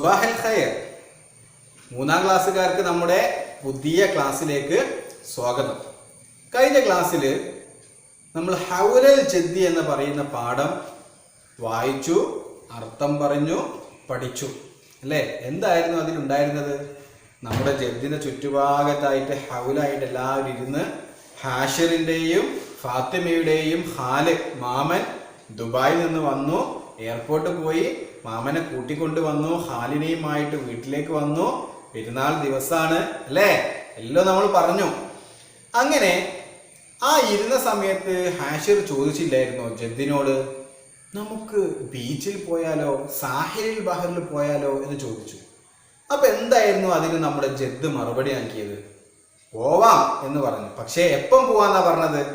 സുബാഹൽ ഖയർ മൂന്നാം ക്ലാസ്സുകാർക്ക് നമ്മുടെ പുതിയ ക്ലാസ്സിലേക്ക് സ്വാഗതം. കഴിഞ്ഞ ക്ലാസ്സിൽ നമ്മൾ ഹൗലൽ ജദ്ദി എന്ന് പറയുന്ന പാഠം വായിച്ചു അർത്ഥം പറഞ്ഞു പഠിച്ചു. അല്ലേ? എന്തായിരുന്നു അതിലുണ്ടായിരുന്നത്? നമ്മുടെ ജദ്ദിന്റെ ചുറ്റുഭാഗത്തായിട്ട് ഹൗലായിട്ട് എല്ലാവരും ഇരുന്ന് ഹാഷറിന്റെയും ഫാത്തിമയുടെയും ഹാൽ മാമൻ ദുബായിൽ നിന്ന് വന്നു. എയർപോർട്ടിൽ പോയി മാമനെ കൂട്ടിക്കൊണ്ട് വന്നു ഹാലിനെയുമായിട്ട് വീട്ടിലേക്ക് വന്നു. പെരുന്നാൾ ദിവസമാണ് അല്ലേ? എല്ലാം നമ്മൾ പറഞ്ഞു. അങ്ങനെ ആ ഇരുന്ന സമയത്ത് ഹാഷിർ ചോദിച്ചില്ലായിരുന്നോ ജദ്ദിനോട് നമുക്ക് ബീച്ചിൽ പോയാലോ സാഹിലിൽ ബഹറിൽ പോയാലോ? എന്ന് ചോദിച്ചു. അപ്പൊ എന്തായിരുന്നു അതിന് നമ്മുടെ ജദ്ദ് മറുപടി ആക്കിയത് പോവാം എന്ന് പറഞ്ഞു. പക്ഷേ എപ്പം പോവാന്നാ പറഞ്ഞത്?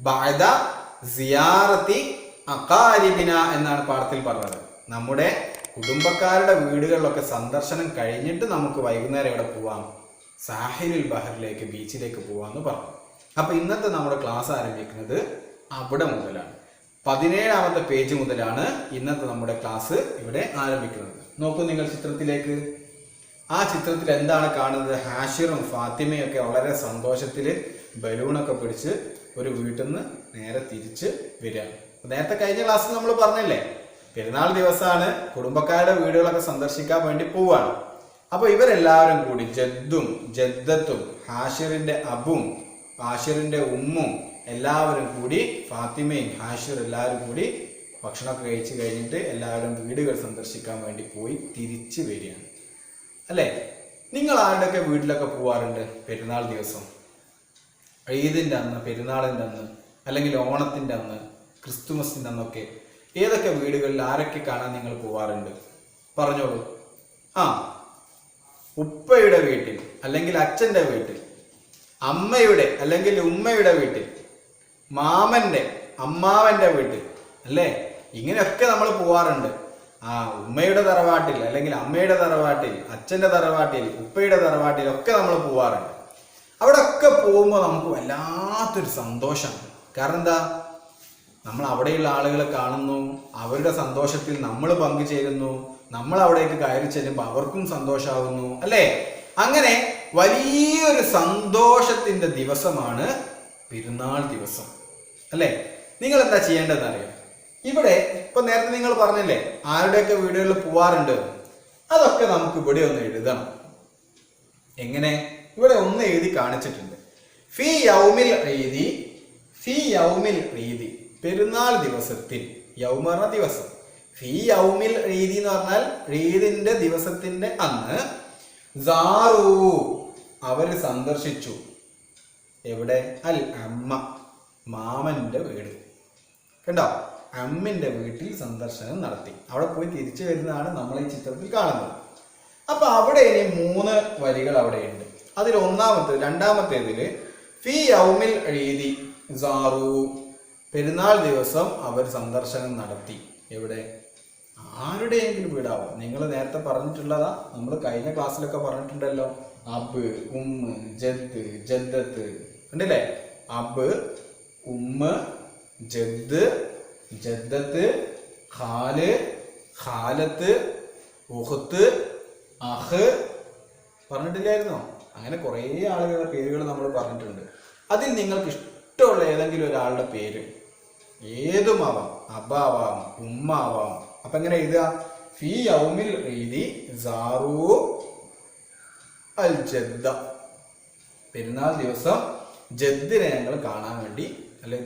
ബഅദ സിയാറത്തി അക്കാരിബിന എന്നാണ് പാഠത്തിൽ പറഞ്ഞത്. നമ്മുടെ കുടുംബക്കാരുടെ വീടുകളിലൊക്കെ സന്ദർശനം കഴിഞ്ഞിട്ട് നമുക്ക് വൈകുന്നേരം എവിടെ പോവാം? സാഹിലുൽ ബഹറിലേക്ക് ബീച്ചിലേക്ക് പോവാന്ന് പറഞ്ഞു. അപ്പൊ ഇന്നത്തെ നമ്മുടെ ക്ലാസ് ആരംഭിക്കുന്നത് അവിടെ മുതലാണ്. പതിനേഴാമത്തെ പേജ് മുതലാണ് ഇന്നത്തെ നമ്മുടെ ക്ലാസ് ഇവിടെ ആരംഭിക്കുന്നത്. നോക്കൂ നിങ്ങൾ ചിത്രത്തിലേക്ക്. ആ ചിത്രത്തിൽ എന്താണ് കാണുന്നത്? ഹാഷിറും ഫാത്തിമയും ഒക്കെ വളരെ സന്തോഷത്തിൽ ബലൂണൊക്കെ പിടിച്ച് ഒരു വീട്ടിൽ നിന്ന് നേരെ തിരിച്ച് വരിക നേരത്തെ കഴിഞ്ഞ ക്ലാസ്സിൽ നമ്മൾ പറഞ്ഞില്ലേ പെരുന്നാൾ ദിവസമാണ് കുടുംബക്കാരുടെ വീടുകളൊക്കെ സന്ദർശിക്കാൻ വേണ്ടി പോവാണ്. അപ്പൊ ഇവരെല്ലാവരും കൂടി ജദ്ദും ജദ്ദത്തും ഹാഷിറിന്റെ അബും ഹാഷിറിന്റെ ഉമ്മും എല്ലാവരും കൂടി ഫാത്തിമയും ഹാഷിർ എല്ലാവരും കൂടി ഭക്ഷണമൊക്കെ കഴിച്ച് കഴിഞ്ഞിട്ട് എല്ലാവരും വീടുകൾ സന്ദർശിക്കാൻ വേണ്ടി പോയി തിരിച്ചു വരികയാണ്. അല്ലേ? നിങ്ങൾ ആരുടെയൊക്കെ വീട്ടിലൊക്കെ പോവാറുണ്ട് പെരുന്നാൾ ദിവസം? ഈദിന്റെ അന്ന് പെരുന്നാളിന്റെ അന്ന് അല്ലെങ്കിൽ ഓണത്തിന്റെ അന്ന്? ക്രിസ്തുമസിന്റെ അന്നൊക്കെ ഏതൊക്കെ വീടുകളിൽ ആരൊക്കെ കാണാൻ നിങ്ങൾ പോവാറുണ്ട്? പറഞ്ഞോളൂ. ആ ഉപ്പയുടെ വീട്ടിൽ അല്ലെങ്കിൽ അച്ഛന്റെ വീട്ടിൽ അമ്മയുടെ അല്ലെങ്കിൽ ഉമ്മയുടെ വീട്ടിൽ മാമന്റെ അമ്മാവന്റെ വീട്ടിൽ അല്ലേ? ഇങ്ങനെയൊക്കെ നമ്മൾ പോവാറുണ്ട്. ആ ഉമ്മയുടെ തറവാട്ടിൽ അല്ലെങ്കിൽ അമ്മയുടെ തറവാട്ടിൽ അച്ഛന്റെ തറവാട്ടിൽ ഉപ്പയുടെ തറവാട്ടിൽ ഒക്കെ നമ്മൾ പോവാറുണ്ട്. അവിടെ ഒക്കെ പോകുമ്പോൾ നമുക്ക് വല്ലാത്തൊരു സന്തോഷമാണ്. കാരണം എന്താ? നമ്മൾ അവിടെയുള്ള ആളുകളെ കാണുന്നു അവരുടെ സന്തോഷത്തിൽ നമ്മൾ പങ്കുചേരുന്നു നമ്മൾ അവിടേക്ക് കയറി ചെല്ലുമ്പോൾ അവർക്കും സന്തോഷമാകുന്നു അല്ലേ? അങ്ങനെ വലിയൊരു സന്തോഷത്തിന്റെ ദിവസമാണ് പെരുന്നാൾ ദിവസം അല്ലേ? നിങ്ങൾ എന്താ ചെയ്യേണ്ടതെന്ന് അറിയാം? ഇവിടെ ഇപ്പൊ നേരത്തെ നിങ്ങൾ പറഞ്ഞില്ലേ ആരുടെയൊക്കെ വീടുകളിൽ പോവാറുണ്ട്? അതൊക്കെ നമുക്ക് ഇവിടെ ഒന്ന് എഴുതണം. എങ്ങനെ? ഇവിടെ ഒന്ന് എഴുതി കാണിച്ചിട്ടുണ്ട്. ഫി യൗമിൽ ഈദി ഫി യൗമിൽ ഈദി പെരുന്നാൾ ദിവസത്തിൽ യൗമറ ദിവസം. ഫി യൗമിൽ ഈദി എന്ന് പറഞ്ഞാൽ ഈദിന്റെ ദിവസത്തിന്റെ അന്ന്. സാറു അവർ സന്ദർശിച്ചു. എവിടെ? അൽ അമ്മ മാമന്റെ വീട്. കണ്ടോ? അമ്മിന്റെ വീട്ടിൽ സന്ദർശനം നടത്തി. അവിടെ പോയി തിരിച്ചു വരുന്നതാണ് നമ്മൾ ഈ ചിത്രത്തിൽ കാണുന്നത്. അപ്പൊ അവിടെ ഇനി മൂന്ന് വരികൾ അവിടെയുണ്ട് അതിൽ ഒന്നാമത്തെ രണ്ടാമത്തേതിൽ ഫി യൗമിൽ എഴുതി സാറു. പെരുന്നാൾ ദിവസം അവർ സന്ദർശനം നടത്തി. എവിടെ? ആരുടെയെങ്കിലും വീടാവും? നിങ്ങൾ നേരത്തെ പറഞ്ഞിട്ടുള്ളതാ. നമ്മൾ കഴിഞ്ഞ ക്ലാസ്സിലൊക്കെ പറഞ്ഞിട്ടുണ്ടല്ലോ. അബ് ഉമ്മ ജദ് ജദ്ദത്ത്. ഉണ്ടല്ലേ അബ് ഉമ്മ ജദ് ജദ്ദത്ത് ഖാൽ ഖാലത്ത് ഉഹത്ത് അഹ്. പറഞ്ഞിട്ടില്ലായിരുന്നോ? അങ്ങനെ കുറേ ആളുകളുടെ പേരുകൾ നമ്മൾ പറഞ്ഞിട്ടുണ്ട്. അതിൽ നിങ്ങൾക്ക് ഇഷ്ടമുള്ള ഏതെങ്കിലും ഒരാളുടെ പേര്. ഏതുമാവാം അബാവാം ഉമ്മാവാം. അപ്പൊ എങ്ങനെ എഴുതുക? ഫി യൗമിൽ അൽ ജദ്ദ പെരുന്നാൾ ദിവസം ജദ്ദിനെ ഞങ്ങൾ കാണാൻ വേണ്ടി അല്ലെ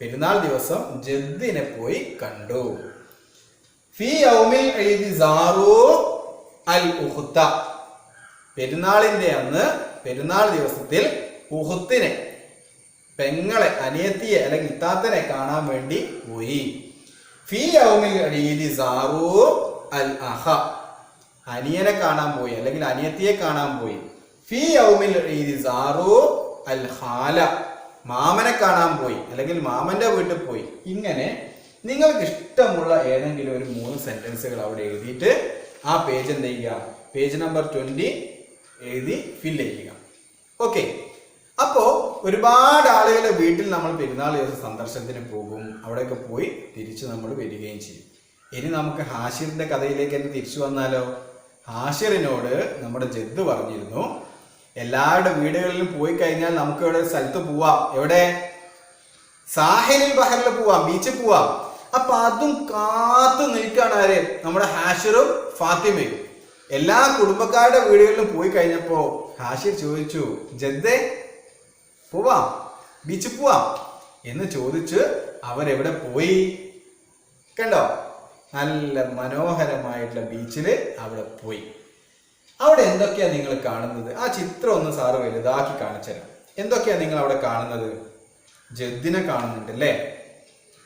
പെരുന്നാൾ ദിവസം ജദ്ദിനെ പോയി കണ്ടു. ഫി യൗമിൽ അൽ പെരുന്നാളിന്റെ അന്ന് പെരുന്നാൾ ദിവസത്തിൽ ഉഹുത്തിനെ പെങ്ങളെ അനിയത്തിയെ അല്ലെങ്കിൽ ഇത്താത്തനെ കാണാൻ വേണ്ടി പോയി. ഫീ അൽ അഹ. അനിയനെ കാണാൻ പോയി അല്ലെങ്കിൽ അനിയത്തിയെ കാണാൻ പോയി. ഫീ സാറു അൽ ഹാല. മാമനെ കാണാൻ പോയി അല്ലെങ്കിൽ മാമന്റെ വീട്ടിൽ പോയി. ഇങ്ങനെ നിങ്ങൾക്ക് ഇഷ്ടമുള്ള ഏതെങ്കിലും ഒരു മൂന്ന് സെന്റൻസുകൾ അവിടെ എഴുതിയിട്ട് ആ പേജ് എന്ത് ചെയ്യുക പേജ് നമ്പർ ട്വന്റി എഴുതി ഫില്ല് ചെയ്യുക. ഓക്കെ. അപ്പോ ഒരുപാട് ആളുകളുടെ വീട്ടിൽ നമ്മൾ പെരുന്നാൾ ദിവസം സന്ദർശനത്തിന് പോകും. അവിടെയൊക്കെ പോയി തിരിച്ച് നമ്മൾ വരികയും ചെയ്യും. ഇനി നമുക്ക് ഹാഷിറിന്റെ കഥയിലേക്ക് തന്നെ തിരിച്ചു വന്നാലോ? ഹാഷിറിനോട് നമ്മുടെ ജദ് പറഞ്ഞിരുന്നു എല്ലാവരുടെ വീടുകളിലും പോയി കഴിഞ്ഞാൽ നമുക്ക് ഇവിടെ ഒരു സ്ഥലത്ത് പോവാം. എവിടെ? സാഹിലിൽ ബഹറിൽ പോവാം ബീച്ചിൽ പോവാം. അപ്പൊ അതും കാത്തു നിൽക്കാണ് ആര്? നമ്മുടെ ഹാഷിറും ഫാത്തിമയും. എല്ലാ കുടുംബക്കാരുടെ വീടുകളിലും പോയി കഴിഞ്ഞപ്പോ ഹാഷിർ ചോദിച്ചു ജദ്ദേ പോവാം. ബീച്ചിൽ പോവാം. എന്ന് ചോദിച്ച് അവരെവിടെ പോയി? കണ്ടോ? നല്ല മനോഹരമായിട്ടുള്ള ബീച്ചിൽ അവിടെ പോയി. അവിടെ എന്തൊക്കെയാണ് നിങ്ങൾ കാണുന്നത്? ആ ചിത്രം ഒന്ന് സാറ് വലുതാക്കി കാണിച്ചുതരാം എന്തൊക്കെയാണ് നിങ്ങൾ അവിടെ കാണുന്നത്? ജദ്ദിനെ കാണുന്നുണ്ട് അല്ലേ?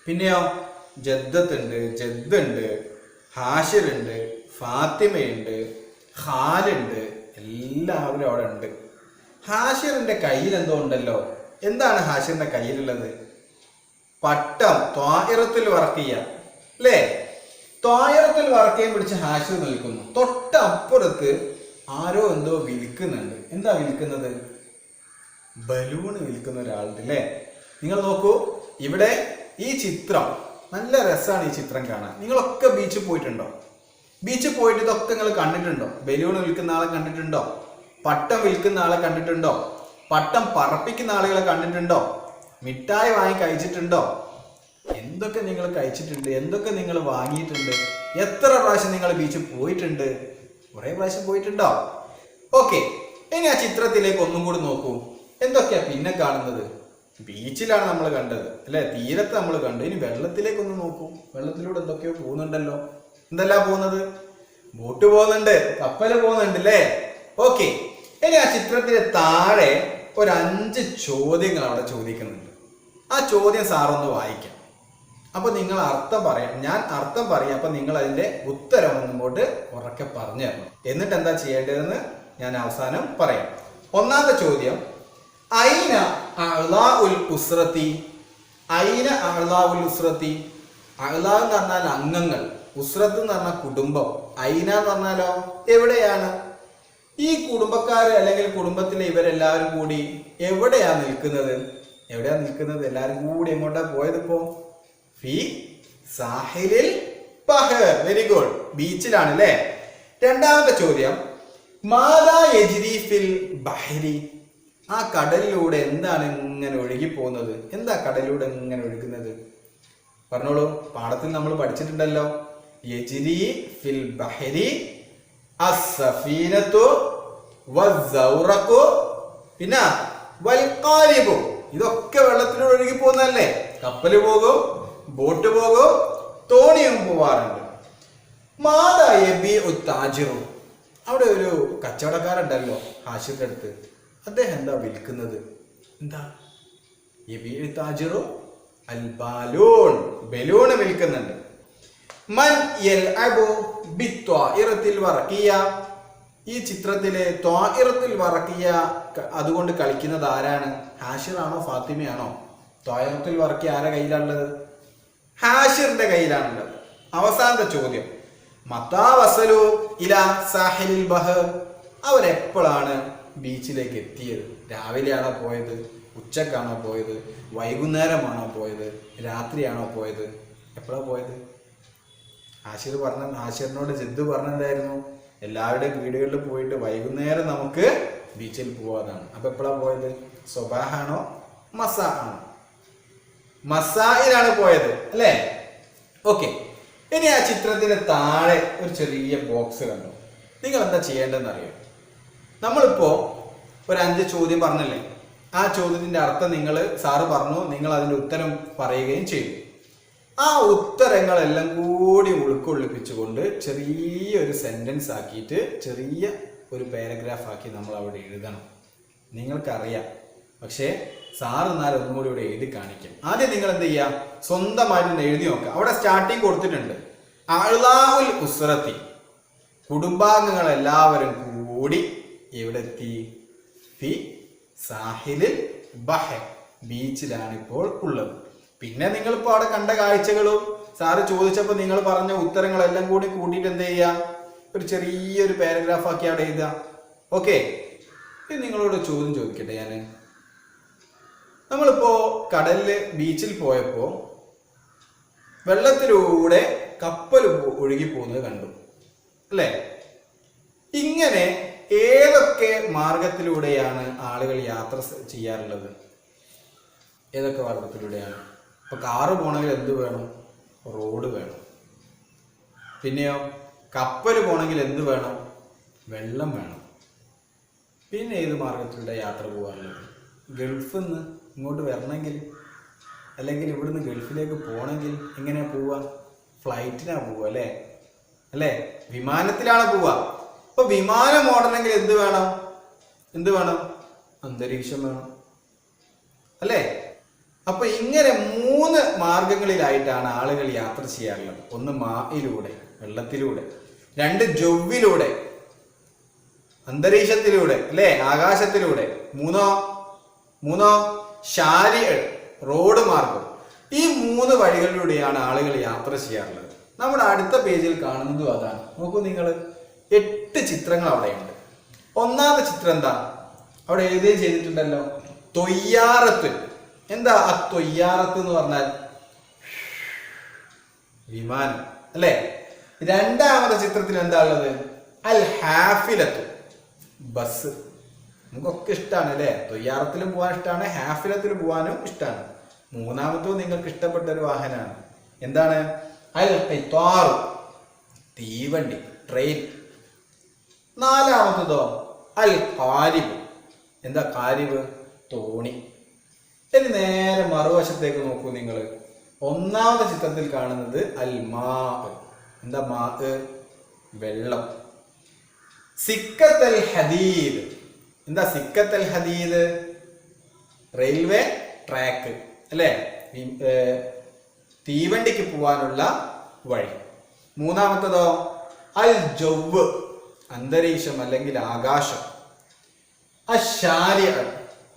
പിന്നെയോ? ജദ്ദത്തുണ്ട് ജദ്ദുണ്ട് ഹാഷിറുണ്ട് ഫാത്തിമയുണ്ട് ഹാലുണ്ട് എല്ലാവരും അവിടെ ഉണ്ട്. ഹാഷിറിന്റെ കയ്യിൽ എന്തോ ഉണ്ടല്ലോ എന്താണ് ഹാഷിറിന്റെ കയ്യിലുള്ളത്? പട്ടം ത്വായിറത്തിൽ വർക്ക് ചെയ്യാം അല്ലേ? ത്വായിറത്തിൽ വർക്ക് ചെയ്യാൻ പിടിച്ച് ഹാഷിർ നിൽക്കുന്നു. തൊട്ടപ്പുറത്ത് ആരോ എന്തോ വിൽക്കുന്നുണ്ട്. എന്താ വിൽക്കുന്നത്? ബലൂണ് വിൽക്കുന്ന ഒരാളുണ്ട് അല്ലേ? നിങ്ങൾ നോക്കൂ ഇവിടെ ഈ ചിത്രം നല്ല രസമാണ് ഈ ചിത്രം കാണാൻ. നിങ്ങളൊക്കെ ബീച്ചിൽ പോയിട്ടുണ്ടോ? ബീച്ചിൽ പോയിട്ട് ഇതൊക്കെ നിങ്ങൾ കണ്ടിട്ടുണ്ടോ? ബലൂൺ വിൽക്കുന്ന ആളെ കണ്ടിട്ടുണ്ടോ? പട്ടം വിൽക്കുന്ന ആളെ കണ്ടിട്ടുണ്ടോ? പട്ടം പറപ്പിക്കുന്ന ആളുകളെ കണ്ടിട്ടുണ്ടോ? മിഠായി വാങ്ങി കഴിച്ചിട്ടുണ്ടോ? എന്തൊക്കെ നിങ്ങൾ കഴിച്ചിട്ടുണ്ട്? എന്തൊക്കെ നിങ്ങൾ വാങ്ങിയിട്ടുണ്ട്? എത്ര പ്രാവശ്യം നിങ്ങൾ ബീച്ചിൽ പോയിട്ടുണ്ട്? കുറേ പ്രാവശ്യം പോയിട്ടുണ്ടോ? ഓക്കെ ഇനി ആ ചിത്രത്തിലേക്ക് ഒന്നും കൂടി നോക്കൂ. എന്തൊക്കെയാ പിന്നെ കാണുന്നത്? ബീച്ചിലാണ് നമ്മൾ കണ്ടത് അല്ലെ? തീരത്ത് നമ്മൾ കണ്ടു. ഇനി വെള്ളത്തിലേക്ക് ഒന്ന് നോക്കൂ. വെള്ളത്തിലൂടെ എന്തൊക്കെയോ പോകുന്നുണ്ടല്ലോ. എന്തല്ല പോകുന്നത്? ബോട്ട് പോകുന്നുണ്ട് കപ്പൽ പോകുന്നുണ്ട് അല്ലേ? ഓക്കെ ഇനി ആ ചിത്രത്തിന് താഴെ ഒരു അഞ്ച് ചോദ്യങ്ങൾ അവിടെ ചോദിക്കുന്നുണ്ട്. ആ ചോദ്യം സാറൊന്ന് വായിക്കാം. അപ്പോൾ നിങ്ങൾ അർത്ഥം പറയാം ഞാൻ അർത്ഥം പറയാം അപ്പൊ നിങ്ങൾ അതിന്റെ ഉത്തരം ഒന്നുകൊണ്ട് ഉറക്കെ പറഞ്ഞു തരണം. എന്നിട്ട് എന്താ ചെയ്യേണ്ടതെന്ന് ഞാൻ അവസാനം പറയാം. ഒന്നാമത്തെ ചോദ്യം ഐന അഅ്ലാ ഉൽ ഉസ്രത്തി? ഐന അഅ്ലാ ഉൽ ഉസ്രത്തി? അഅ്ലാ എന്ന് പറഞ്ഞാൽ അംഗങ്ങൾ. ഉസ്രത്ത് എന്ന് പറഞ്ഞാൽ കുടുംബം. ഐന എന്ന് പറഞ്ഞാലോ? എവിടെയാണ്? ഈ കുടുംബക്കാര് അല്ലെങ്കിൽ കുടുംബത്തിലെ ഇവരെല്ലാവരും കൂടി എവിടെയാ നിൽക്കുന്നത്? എവിടെയാ നിൽക്കുന്നത്? എല്ലാവരും കൂടി എങ്ങോട്ടാ പോയത് ഇപ്പോ? വെരി ഗുഡ് ബീച്ചിലാണ് അല്ലേ രണ്ടാമത്തെ ചോദ്യം. മാതാ യജിദീഫിൽ ഫിൽ ബഹരി. ആ കടലിലൂടെ എന്താണ് ഇങ്ങനെ ഒഴുകി പോകുന്നത് എന്താ കടലിലൂടെ ഇങ്ങനെ ഒഴുകുന്നത്? പറഞ്ഞോളൂ. പാഠത്തിൽ നമ്മൾ പഠിച്ചിട്ടുണ്ടല്ലോ. യജിരി ഫിൽ ബഹരി അസ്സഫീനത്തു വസ്സൗറഖു പിന്നെ വൽഖാലിബു ഇതൊക്കെ വെള്ളത്തിലൂടെ ഒഴുകി പോകുന്നതല്ലേ? കപ്പൽ പോകും ബോട്ട് പോകും തോണിയും പോവാറുണ്ട്. മാതാ യബി ഉത്താജിറു അവിടെ ഒരു കച്ചവടക്കാരുണ്ടല്ലോ ഹാഷിന്റെ അടുത്ത് അദ്ദേഹം എന്താ വിൽക്കുന്നത്? എന്താ? എബി താജിറു അൽ ബാലൂൺ ബലൂൺ വിൽക്കുന്നുണ്ട്. മൻ യൽഅബു ബിത്വാഇറത്തിൽ വറക്കിയ ഈ ചിത്രത്തിലെ ത്വായിറത്തിൽ വറക്കിയ അതുകൊണ്ട് കളിക്കുന്നത് ആരാണ്? ഹാഷിറാണോ ഫാത്തിമയാണോ? ത്വായിറത്തിൽ വറക്കിയ ആരെ കയ്യിലാണുള്ളത്? ഹാഷിറിന്റെ കയ്യിലാണുള്ളത്. അവസാനത്തെ ചോദ്യം. മത്താ വസലു ഇല സാഹിലിൽ ബഹ്. അവരെപ്പോഴാണ് ബീച്ചിലേക്ക് എത്തിയത്? രാവിലെയാണോ പോയത്? ഉച്ചക്കാണോ പോയത്? വൈകുന്നേരമാണോ പോയത്? രാത്രിയാണോ പോയത്? എപ്പോഴാണ് പോയത്? ആശിർ പറഞ്ഞ ആശിറിനോട് ജിദ്ദു പറഞ്ഞെന്തായിരുന്നു? എല്ലാവരുടെയും വീടുകളിൽ പോയിട്ട് വൈകുന്നേരം നമുക്ക് ബീച്ചിൽ പോവാതാണ് അപ്പൊ എപ്പോഴാ പോയത്? സ്വബാഹാണോ മസ ആണോ മസായിലാണ് പോയത് അല്ലേ? ഓക്കെ. ഇനി ആ ചിത്രത്തിന് താഴെ ഒരു ചെറിയ ബോക്സ് കണ്ടു? നിങ്ങൾ എന്താ ചെയ്യേണ്ടതെന്ന് അറിയോ നമ്മളിപ്പോ ഒരു അഞ്ച് ചോദ്യം പറഞ്ഞല്ലേ? ആ ചോദ്യത്തിന്റെ അർത്ഥം നിങ്ങൾ സാറ് പറഞ്ഞു നിങ്ങൾ അതിന്റെ ഉത്തരം പറയുകയും ചെയ്തു. ആ ഉത്തരങ്ങളെല്ലാം കൂടി ഉൾക്കൊള്ളിപ്പിച്ചുകൊണ്ട് ചെറിയൊരു സെന്റൻസ് ആക്കിയിട്ട് ചെറിയ ഒരു പാരഗ്രാഫ് ആക്കി നമ്മൾ അവിടെ എഴുതണം. നിങ്ങൾക്കറിയാം. പക്ഷേ സാർ എന്നാൽ ഒന്നും കൂടി ഇവിടെ എഴുതി കാണിക്കും. ആദ്യം നിങ്ങൾ എന്ത് ചെയ്യുക സ്വന്തമായിട്ട് എഴുതി നോക്കുക അവിടെ സ്റ്റാർട്ടിങ് കൊടുത്തിട്ടുണ്ട്. അഴുതാവിൽ ഉസ്രത്തി. കുടുംബാംഗങ്ങൾ എല്ലാവരും കൂടി എവിടെ എത്തി സാഹിലിൽ ബഹ. ബീച്ചിലാണ് ഇപ്പോൾ ഉള്ളത്. പിന്നെ നിങ്ങൾ ഇപ്പോൾ അവിടെ കണ്ട കാഴ്ചകളും സാറ് ചോദിച്ചപ്പോൾ നിങ്ങൾ പറഞ്ഞ ഉത്തരങ്ങളെല്ലാം കൂടി കൂട്ടിയിട്ട് എന്ത് ചെയ്യുക ഒരു ചെറിയൊരു പാരഗ്രാഫ് ആക്കി അവിടെ എഴുതുക ഓക്കെ ഇത് നിങ്ങളോട് ചോദ്യം ചോദിക്കട്ടെ ഞാൻ നമ്മളിപ്പോ കടലിൽ ബീച്ചിൽ പോയപ്പോൾ വെള്ളത്തിലൂടെ കപ്പൽ ഒഴുകി പോകുന്നത് കണ്ടു. അല്ലേ? ഇങ്ങനെ ഏതൊക്കെ മാർഗത്തിലൂടെയാണ് ആളുകൾ യാത്ര ചെയ്യാറുള്ളത്? ഏതൊക്കെ മാർഗത്തിലൂടെയാണ്? ഇപ്പൊ കാറ് പോകണമെങ്കിൽ എന്ത് വേണം? റോഡ് വേണം. പിന്നെയോ കപ്പൽ പോകണമെങ്കിൽ എന്ത് വേണം? വെള്ളം വേണം. പിന്നെ ഏത് മാർഗത്തിലൂടെ യാത്ര പോകാറുള്ളത് ഗൾഫിൽ നിന്ന് ഇങ്ങോട്ട് വരണമെങ്കിൽ അല്ലെങ്കിൽ ഇവിടുന്ന് ഗൾഫിലേക്ക് പോകണമെങ്കിൽ എങ്ങനെയാണ് പോവുക? ഫ്ലൈറ്റിനാണ് പോവുക അല്ലേ? അല്ലേ? വിമാനത്തിലാണ് പോവുക. അപ്പോൾ വിമാനം ഓടണമെങ്കിൽ എന്ത് വേണം? എന്ത് വേണം? അന്തരീക്ഷം വേണം. അല്ലേ? അപ്പൊ ഇങ്ങനെ മൂന്ന് മാർഗങ്ങളിലായിട്ടാണ് ആളുകൾ യാത്ര ചെയ്യാറുള്ളത്. ഒന്ന് മായിലൂടെ വെള്ളത്തിലൂടെ. രണ്ട് ജൊവ്വിലൂടെ അന്തരീക്ഷത്തിലൂടെ അല്ലേ? ആകാശത്തിലൂടെ. മൂന്നോ? മൂന്നോ? ശാരി റോഡ് മാർഗം. ഈ മൂന്ന് വഴികളിലൂടെയാണ് ആളുകൾ യാത്ര ചെയ്യാറുള്ളത്. നമ്മുടെ അടുത്ത പേജിൽ കാണുന്നതും അതാണ്. നോക്കൂ നിങ്ങൾ. എട്ട് ചിത്രങ്ങൾ അവിടെയുണ്ട്. ഒന്നാമത്തെ ചിത്രം എന്താ? അവിടെ എഴുതുകയും ചെയ്തിട്ടുണ്ടല്ലോ. തൊയ്യാറത്ത്. എന്താ ആ തൊയ്യാറത്ത് എന്ന് പറഞ്ഞാൽ? വിമാനം. അല്ലേ? രണ്ടാമത്തെ ചിത്രത്തിൽ എന്താ ഉള്ളത്? അൽ ഹാഫിലത്ത് ബസ്. നമുക്കൊക്കെ ഇഷ്ടമാണ് അല്ലേ? തൊയ്യാറത്തിലും പോകാൻ ഇഷ്ടമാണ് ഹാഫിലത്തിൽ പോകാനും ഇഷ്ടമാണ് മൂന്നാമത്തതും നിങ്ങൾക്ക് ഇഷ്ടപ്പെട്ട ഒരു വാഹനമാണ്. എന്താണ്? അൽ ഖിത്താർ തീവണ്ടി ട്രെയിൻ. നാലാമത്തതോ? അൽ കാരിബ് എന്താ കാരിബ് തോണി. ഇനി നേരെ മറുവശത്തേക്ക് നോക്കൂ നിങ്ങൾ ഒന്നാമത്തെ ചിത്രത്തിൽ കാണുന്നത് അൽ മാ എന്താ മാ വെള്ളം. സിക്കത്തൽ ഹദീദ്. എന്താ സിക്കത്തൽ ഹദീദ്? Railway track. അല്ലേ? തീവണ്ടിക്ക് പോവാനുള്ള വഴി. മൂന്നാമത്തതോ? അൽ ജവ്. അന്തരീക്ഷം അല്ലെങ്കിൽ ആകാശം. അശാരി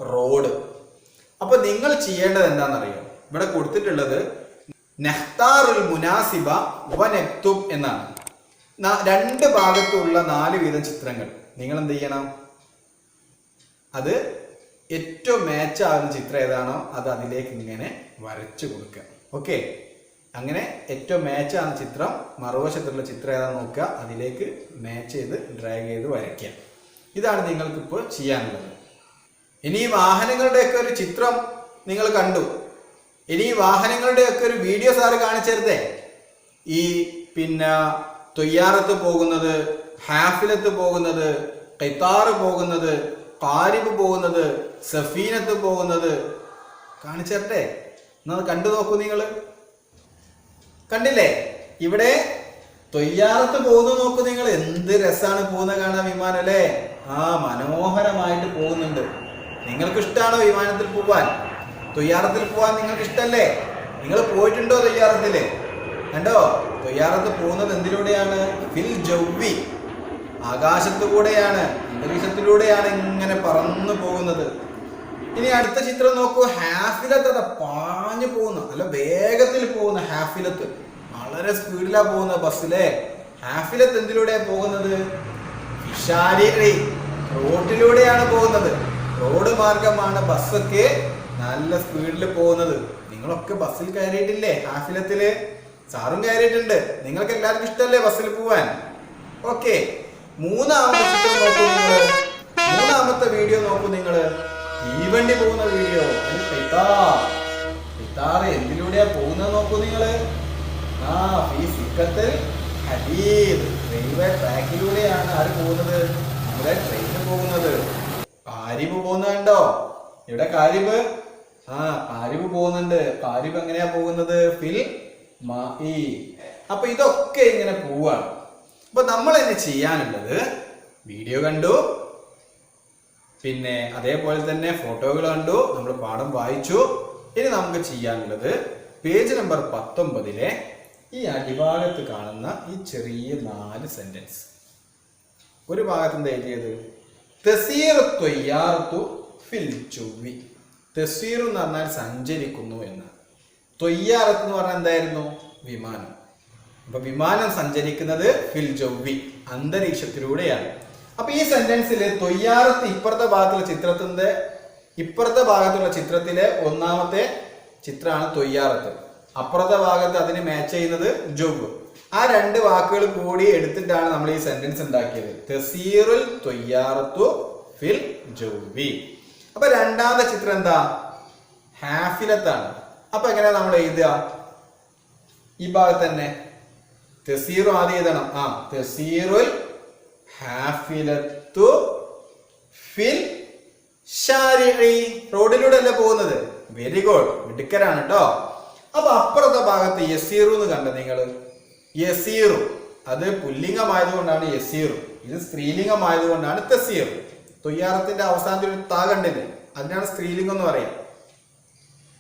റോഡ്. അപ്പൊ നിങ്ങൾ ചെയ്യേണ്ടത് എന്താണെന്നറിയോ? ഇവിടെ കൊടുത്തിട്ടുള്ളത് നെഹ്താറുൽ മുനാസിബ വനെക്തുബ് എന്നാണ്. രണ്ട് ഭാഗത്തുള്ള നാല് വീതം ചിത്രങ്ങൾ. നിങ്ങൾ എന്ത് ചെയ്യണം? അത് ഏറ്റവും മാച്ച് ആകുന്ന ചിത്രം ഏതാണോ അത് അതിലേക്ക് ഇങ്ങനെ വരച്ചു കൊടുക്കുക. ഓക്കെ അങ്ങനെ ഏറ്റവും മാച്ച് ആകുന്ന ചിത്രം മറുവശത്തുള്ള ചിത്രം ഏതാണെന്ന് നോക്കുക. അതിലേക്ക് മാച്ച് ചെയ്ത് ഡ്രാഗ് ചെയ്ത് വരയ്ക്കുക. ഇതാണ് നിങ്ങൾക്കിപ്പോൾ ചെയ്യാനുള്ളത്. ഇനി ഈ വാഹനങ്ങളുടെയൊക്കെ ഒരു ചിത്രം നിങ്ങൾ കണ്ടു. ഇനി ഈ വാഹനങ്ങളുടെയൊക്കെ ഒരു വീഡിയോ സാറ് കാണിച്ചരുതേ ഈ പിന്നെ തൊയ്യാറത്ത് പോകുന്നത് ഹാഫിലത്ത് പോകുന്നത് കൈത്താറ് പോകുന്നത് കാരിബ് പോകുന്നത് സഫീനത്ത് പോകുന്നത് കാണിച്ചരട്ടെ എന്നത് കണ്ടു നോക്കൂ നിങ്ങൾ. കണ്ടില്ലേ? ഇവിടെ തൊയ്യാറത്ത് പോകുന്നു നോക്കൂ നിങ്ങൾ. എന്ത് രസമാണ് പോകുന്ന കാണാൻ വിമാനം അല്ലേ? ആ മനോഹരമായിട്ട് പോകുന്നുണ്ട്. നിങ്ങൾക്ക് ഇഷ്ടമാണോ വിമാനത്തിൽ പോവാൻ? തൊയ്യാറത്തിൽ പോവാൻ നിങ്ങൾക്ക് ഇഷ്ടമല്ലേ നിങ്ങൾ പോയിട്ടുണ്ടോ തൊയ്യാറത്തിൽ കണ്ടോ? തൊയ്യാറത്ത് പോകുന്നത് എന്തിലൂടെയാണ്? ഫിൽ ജൗവി. ആകാശത്തുകൂടെയാണ് അന്തരീക്ഷത്തിലൂടെയാണ് ഇങ്ങനെ പറന്നു പോകുന്നത്. ഇനി അടുത്ത ചിത്രം നോക്കൂ. ഹാഫിലത്ത് പാഞ്ഞു പോകുന്നു. അല്ല വേഗത്തിൽ പോകുന്ന ഹാഫിലത്ത്. വളരെ സ്പീഡിലാണ് പോകുന്ന ബസ്സിലെ. ഹാഫിലത്ത് എന്തിലൂടെയാണ് പോകുന്നത്? റോട്ടിലൂടെയാണ് പോകുന്നത്. റോഡ് മാർഗമാണ് ബസ്സൊക്കെ നല്ല സ്പീഡിൽ പോകുന്നത്. നിങ്ങളൊക്കെ ബസ്സിൽ കയറിയിട്ടില്ലേ? ഹാഫിലത്തിൽ സാറും കയറിയിട്ടുണ്ട്. നിങ്ങൾക്ക് എല്ലാവർക്കും ഇഷ്ടമല്ലേ ബസ്സിൽ പോവാൻ? ഓക്കെ. മൂന്നാമത്തെ നോക്കൂ നിങ്ങൾ മൂന്നാമത്തെ വീഡിയോ നോക്കൂ നിങ്ങൾ തീവണ്ടി പോകുന്ന വീഡിയോ. എന്തിലൂടെയാ പോകുന്നത് നോക്കൂ നിങ്ങൾ ആ റെയിൽവേ ട്രാക്കിലൂടെയാണ് ആര് പോകുന്നത്? നമ്മുടെ ട്രെയിൻ പോകുന്നത്. കാരിബ് പോകുന്നത് കണ്ടോ ഇവിടെ കാരിബ് ആ കാരിബ് പോകുന്നുണ്ട്. കാരിബ് എങ്ങനെയാ പോകുന്നത്? ഫിൽ അപ്പൊ ഇതൊക്കെ ഇങ്ങനെ പോവാണ്. അപ്പൊ നമ്മൾ എന്നെ ചെയ്യാനുള്ളത് വീഡിയോ കണ്ടു പിന്നെ അതേപോലെ തന്നെ ഫോട്ടോകൾ കണ്ടു നമ്മൾ പാഠം വായിച്ചു. ഇനി നമുക്ക് ചെയ്യാനുള്ളത് പേജ് നമ്പർ പത്തൊമ്പതിലെ ഈ അടിഭാഗത്ത് കാണുന്ന ഈ ചെറിയ നാല് സെന്റൻസ് ഒരു ഭാഗത്ത് എന്താ എഴുതിയത്? തെസീർ ഫിൽ എന്ന് പറഞ്ഞാൽ സഞ്ചരിക്കുന്നു എന്ന്. തൊയ്യാറത്ത് എന്ന് പറഞ്ഞാൽ എന്തായിരുന്നു? വിമാനം. അപ്പൊ വിമാനം സഞ്ചരിക്കുന്നത് ഫിൽ ജൗവി അന്തരീക്ഷത്തിലൂടെയാണ്. അപ്പൊ ഈ സെന്റൻസിൽ തൊയ്യാറത്ത് ഇപ്പുറത്തെ ഭാഗത്തുള്ള ചിത്രത്തിന്റെ ഇപ്പുറത്തെ ഭാഗത്തുള്ള ചിത്രത്തിലെ ഒന്നാമത്തെ ചിത്രമാണ് തൊയ്യാറത്ത്. അപ്പുറത്തെ ഭാഗത്ത് അതിന് മാച്ച് ചെയ്യുന്നത് ജൊവ് ആ രണ്ട് വാക്കുകൾ കൂടി എടുത്തിട്ടാണ് നമ്മൾ ഈ സെന്റൻസ് ഉണ്ടാക്കിയത്. തെസീറുൽ തൊയ്യാറത്തു ഫിൽ ജൗവി അപ്പൊ രണ്ടാമത്തെ ചിത്രം എന്താ? ഹാഫിലത്താണ്. അപ്പൊ എങ്ങനെയാ നമ്മൾ എഴുതുക? ഈ ഭാഗത്ത് തന്നെ തസീറു ആദ്യം എഴുതണം. ആ തസീറുൽ ഹാഫിലത്തു ഫിൽ ഷാരിഇ റോഡിലൂടെ അല്ലേ പോകുന്നത്? വെരി ഗുഡ് മിടുക്കരാണ് കേട്ടോ അപ്പൊ അപ്പുറത്തെ ഭാഗത്ത് യസീറു എന്ന് കണ്ടത് നിങ്ങൾ? യസീറു. അത് പുല്ലിംഗമായതുകൊണ്ടാണ് യസീറു. ഇത് സ്ത്രീലിംഗമായതുകൊണ്ടാണ് തെസീർ തൊയ്യാറത്തിന്റെ അവസാനത്തിൽ ഒരു താ കണ്ടില്ലേ അതിനാണ് സ്ത്രീലിംഗം എന്ന് പറയാം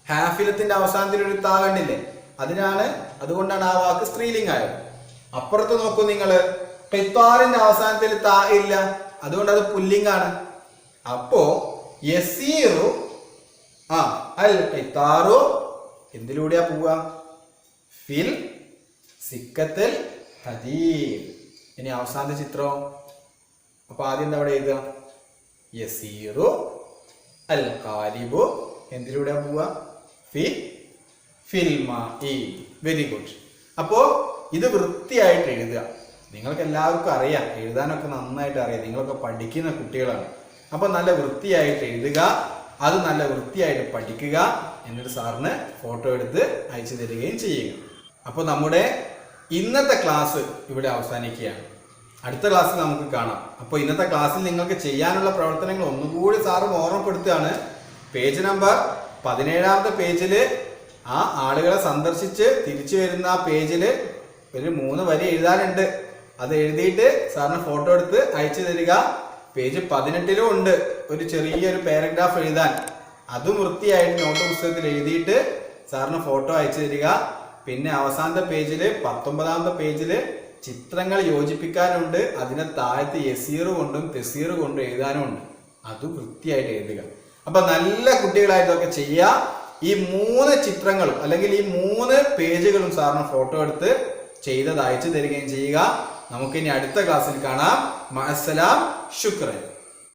ഹാഫിലത്തിന്റെ അവസാനത്തിൽ ഒരു താ കണ്ടില്ലേ അതിനാണ് അതുകൊണ്ടാണ് ആ വാക്ക് സ്ത്രീലിംഗായത് അപ്പുറത്ത് നോക്കൂ നിങ്ങൾ പെത്താറിന്റെ അവസാനത്തിൽ താ ഇല്ല. അതുകൊണ്ട് അത് പുല്ലിംഗാണ്. അപ്പോ യസീറു ആ അൽ പെത്താറു എന്തിലൂടെയാ പോവുക? ഫിൽ സിക്കത്തൽ ഹദീർ ഇനി അവസാനത്തെ ചിത്രം. അപ്പൊ ആദ്യം എന്താ അവിടെ എഴുതുക? യസീറു അൽ കാലിബു എന്തിലൂടെ പോവുക? ഫി ഫിൽമ ഈ വെരി ഗുഡ്. അപ്പോ ഇത് വൃത്തിയായിട്ട് എഴുതുക. നിങ്ങൾക്ക് എല്ലാവർക്കും അറിയാം. എഴുതാനൊക്കെ നന്നായിട്ട് അറിയാം. നിങ്ങളൊക്കെ പഠിക്കുന്ന കുട്ടികളാണ്. അപ്പൊ നല്ല വൃത്തിയായിട്ട് എഴുതുക. അത് നല്ല വൃത്തിയായിട്ട് പഠിക്കുക. എന്നിട്ട് സാറിന് ഫോട്ടോ എടുത്ത് അയച്ചു തരികയും ചെയ്യുക. അപ്പോൾ നമ്മുടെ ഇന്നത്തെ ക്ലാസ് ഇവിടെ അവസാനിക്കുകയാണ്. അടുത്ത ക്ലാസ്സിൽ നമുക്ക് കാണാം. അപ്പോൾ ഇന്നത്തെ ക്ലാസ്സിൽ നിങ്ങൾക്ക് ചെയ്യാനുള്ള പ്രവർത്തനങ്ങൾ ഒന്നുകൂടി സാറും ഓർമ്മപ്പെടുത്തുകയാണ്. പേജ് നമ്പർ പതിനേഴാമത്തെ പേജിൽ ആ ആളുകളെ സന്ദർശിച്ച് തിരിച്ചു വരുന്ന ആ പേജിൽ ഒരു മൂന്ന് വരി എഴുതാനുണ്ട്. അത് എഴുതിയിട്ട് സാറിന് ഫോട്ടോ എടുത്ത് അയച്ചു തരിക. പേജ് പതിനെട്ടിലും ഉണ്ട് ഒരു ചെറിയൊരു പാരഗ്രാഫ് എഴുതാൻ. അതും വൃത്തിയായിട്ട് നോട്ട് പുസ്തകത്തിൽ എഴുതിയിട്ട് സാറിന് ഫോട്ടോ അയച്ചു തരിക. പിന്നെ അവസാനത്തെ പേജിൽ പത്തൊമ്പതാമത്തെ പേജിൽ ചിത്രങ്ങൾ യോജിപ്പിക്കാനുണ്ട്. അതിനെ താഴത്ത് യസീർ കൊണ്ടും തെസീർ കൊണ്ടും എഴുതാനും ഉണ്ട് അത് വൃത്തിയായിട്ട് എഴുതുക. അപ്പൊ നല്ല കുട്ടികളായിട്ടൊക്കെ ചെയ്യുക. ഈ മൂന്ന് ചിത്രങ്ങളും അല്ലെങ്കിൽ ഈ മൂന്ന് പേജുകളും സാറിന് ഫോട്ടോ എടുത്ത് ചെയ്തത് അയച്ചു തരികയും ചെയ്യുക. നമുക്കിനി അടുത്ത ക്ലാസ്സിൽ കാണാം. മഅസ്സലാം ശുക്രൻ.